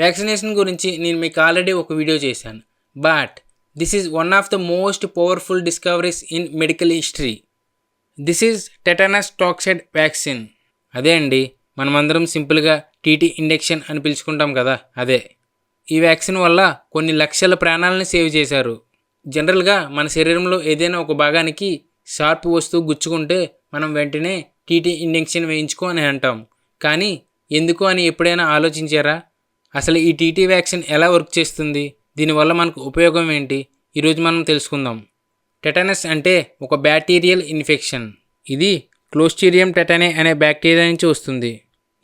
Vaccination గురించి నేను మీకు ఆల్రెడీ ఒక వీడియో చేశాను. But this is one of the most powerful discoveries in medical history this is tetanus toxoid vaccine అదే అండి మనమందరం సింపుల్గా టీటీ ఇండక్షన్ అని పిలుచుకుంటాం కదా అదే. ఈ వ్యాక్సిన్ వల్ల కొన్ని లక్షల ప్రాణాలను సేవ్ చేశారు. జనరల్గా మన శరీరంలో ఏదైనా ఒక భాగానికి షార్ప్ వస్తువు గుచ్చుకుంటే మనం వెంటనే టీటీ ఇండెక్షన్ వేయించుకో అని అంటాం. కానీ ఎందుకు అని ఎప్పుడైనా ఆలోచించారా? అసలు ఈ టీటీ వ్యాక్సిన్ ఎలా వర్క్ చేస్తుంది? దీనివల్ల మనకు ఉపయోగం ఏంటి? ఈరోజు మనం తెలుసుకుందాం. టెటనస్ అంటే ఒక బ్యాక్టీరియల్ ఇన్ఫెక్షన్. ఇది క్లోస్టీరియం టెటనే అనే బ్యాక్టీరియా నుంచి వస్తుంది.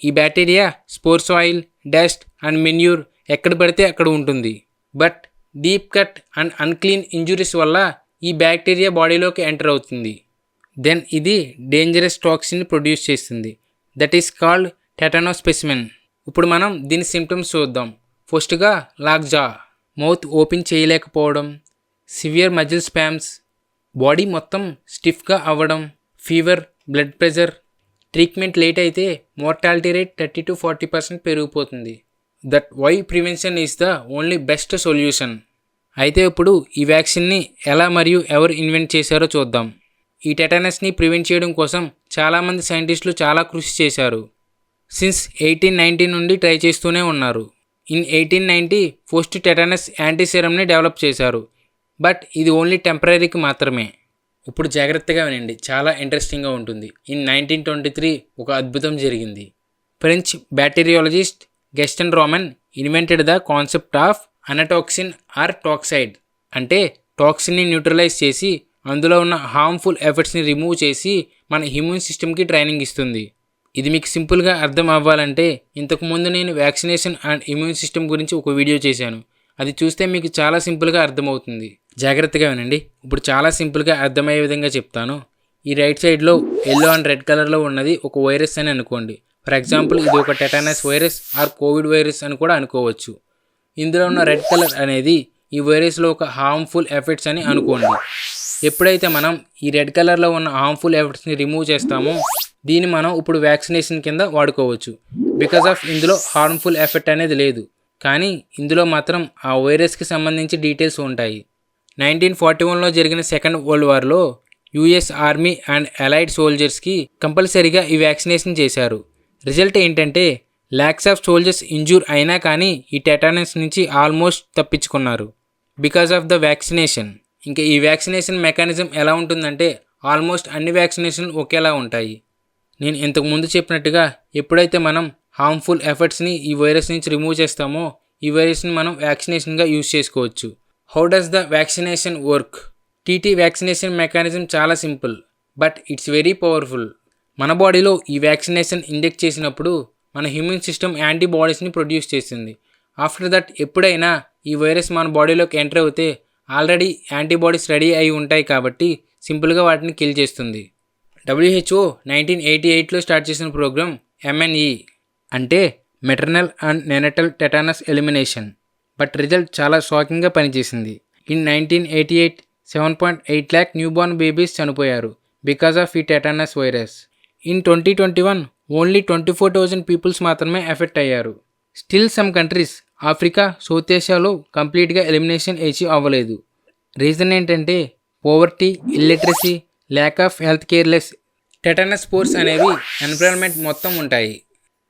ఈ bacteria spores oil dust and manure ఎక్కడ పడితే అక్కడ ఉంటుంది. But deep cut and unclean injuries వల్ల ఈ బ్యాక్టీరియా బాడీలోకి ఎంటర్ అవుతుంది. దెన్ ఇది డేంజరస్ టాక్సిన్ ప్రొడ్యూస్ చేస్తుంది. దట్ ఈస్ కాల్డ్ టెటనోస్పెసిమెన్ ఇప్పుడు మనం దీని సిమ్టమ్స్ చూద్దాం. ఫస్ట్గా లాక్జా మౌత్ ఓపెన్ చేయలేకపోవడం సివియర్ మజిల్ స్పామ్స్ బాడీ మొత్తం స్టిఫ్గా అవ్వడం fever blood pressure treatment late అయితే mortality rate thirty to forty percent పెరిగిపోతుంది. That why prevention is the only best solution అయితే ఇప్పుడు ఈ వ్యాక్సిన్ని ఎలా మరియు ఎవరు ఇన్వెంట్ చేశారో చూద్దాం. ఈ టెటనస్ని ప్రివెంట్ చేయడం కోసం చాలామంది సైంటిస్టులు చాలా కృషి చేశారు. సిన్స్ ఎయిటీన్ నైంటీ నుండి ట్రై చేస్తూనే ఉన్నారు. In eighteen ninety post tetanus యాంటీసెరమ్ని develop చేశారు. బట్ ఇది ఓన్లీ టెంపరీకి మాత్రమే. ఇప్పుడు జాగ్రత్తగా వినండి. చాలా ఇంట్రెస్టింగ్గా ఉంటుంది. ఇన్ నైన్టీన్ ట్వంటీ త్రీ ఒక అద్భుతం జరిగింది. French bacteriologist Gaston Ramon invented the concept of anatoxin or toxoid అంటే టాక్సిన్ని న్యూట్రలైజ్ చేసి అందులో ఉన్న హార్మ్ఫుల్ ఎఫెక్ట్స్ని రిమూవ్ చేసి మన ఇమ్యూన్ సిస్టమ్కి ట్రైనింగ్ ఇస్తుంది. ఇది మీకు సింపుల్గా అర్థం అవ్వాలంటే ఇంతకుముందు నేను వ్యాక్సినేషన్ అండ్ ఇమ్యూన్ సిస్టమ్ గురించి ఒక వీడియో చేశాను. అది చూస్తే మీకు చాలా సింపుల్గా అర్థమవుతుంది. జాగ్రత్తగా వినండి. ఇప్పుడు చాలా సింపుల్గా అర్థమయ్యే విధంగా చెప్తాను. ఈ రైట్ సైడ్లో ఎల్లో అండ్ రెడ్ కలర్లో ఉన్నది ఒక వైరస్ అని అనుకోండి. ఫర్ ఎగ్జాంపుల్ ఇది ఒక tetanus virus or covid virus అని కూడా అనుకోవచ్చు. ఇందులో ఉన్న రెడ్ కలర్ అనేది ఈ వైరస్లో ఒక హార్మ్ఫుల్ ఎఫెక్ట్స్ అని అనుకోండి. ఎప్పుడైతే మనం ఈ రెడ్ కలర్లో ఉన్న హార్మ్ఫుల్ ఎఫెక్ట్స్ని రిమూవ్ చేస్తామో దీన్ని మనం ఇప్పుడు వ్యాక్సినేషన్ కింద వాడుకోవచ్చు. బికాజ్ ఆఫ్ ఇందులో హార్మ్ఫుల్ ఎఫెక్ట్ అనేది లేదు. కానీ ఇందులో మాత్రం ఆ వైరస్కి సంబంధించి డీటెయిల్స్ ఉంటాయి. నైన్టీన్ ఫార్టీ వన్లో జరిగిన సెకండ్ వరల్డ్ వార్లో యుఎస్ ఆర్మీ అండ్ అలైడ్ సోల్జర్స్కి కంపల్సరీగా ఈ వ్యాక్సినేషన్ చేశారు. రిజల్ట్ ఏంటంటే ల్యాక్స్ ఆఫ్ సోల్జర్స్ ఇంజూర్ అయినా కానీ ఈ టెటానస్ నుంచి ఆల్మోస్ట్ తప్పించుకున్నారు. Because of the vaccination. ఇంకా ఈ వ్యాక్సినేషన్ మెకానిజం ఎలా ఉంటుందంటే ఆల్మోస్ట్ అన్ని వ్యాక్సినేషన్లు ఒకేలా ఉంటాయి. నేను ఇంతకు ముందు చెప్పినట్టుగా ఎప్పుడైతే మనం హార్మ్ఫుల్ ఎఫర్ట్స్ని ఈ వైరస్ నుంచి రిమూవ్ చేస్తామో ఈ వైరస్ని మనం వ్యాక్సినేషన్గా యూజ్ చేసుకోవచ్చు. How does the vaccination work TT vaccination mechanism చాలా simple but it's very powerful మన బాడీలో ఈ వ్యాక్సినేషన్ ఇంజెక్ట్ చేసినప్పుడు మన హ్యూమన్ సిస్టమ్ యాంటీబాడీస్ని ప్రొడ్యూస్ చేస్తుంది. ఆఫ్టర్ దట్ ఎప్పుడైనా ఈ వైరస్ మన బాడీలోకి ఎంటర్ అవుతే ఆల్రెడీ యాంటీబాడీస్ రెడీ అయి ఉంటాయి కాబట్టి సింపుల్గా వాటిని కిల్ చేస్తుంది. డబ్ల్యూహెచ్ఓ నైన్టీన్ ఎయిటీ ఎయిట్లో స్టార్ట్ చేసిన ప్రోగ్రామ్ ఎంఎన్ఈ అంటే maternal and neonatal tetanus elimination but result చాలా షాకింగ్గా పనిచేసింది. In nineteen eighty eight seven point eight lakh newborn babies చనిపోయారు బికాస్ ఆఫ్ ఈ tetanus virus in twenty twenty one only twenty four thousand peoples మాత్రమే effect అయ్యారు. Still some countries Africa south ఏషియాలో కంప్లీట్గా elimination achieve అవ్వలేదు. Reason ఏంటంటే poverty illiteracy lack of health careless tetanus spores అనేవి environment మొత్తం ఉంటాయి.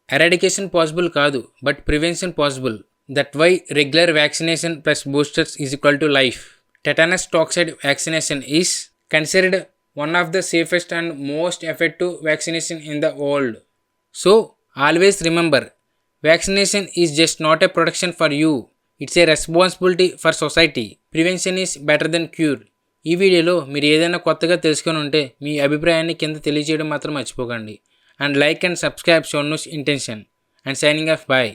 Eradication possible కాదు but prevention possible that why regular vaccination plus boosters is equal to life tetanus toxoid vaccination is considered one of the safest and most effective vaccination in the world so always remember vaccination is just not a protection for you it's a responsibility for society prevention is better then cure ఈ వీడియోలో మీరు ఏదైనా కొత్తగా తెలుసుకొని ఉంటే మీ అభిప్రాయాన్ని కింద తెలియజేయడం మాత్రం మర్చిపోకండి. And like and subscribe shown news intention. And signing off bye.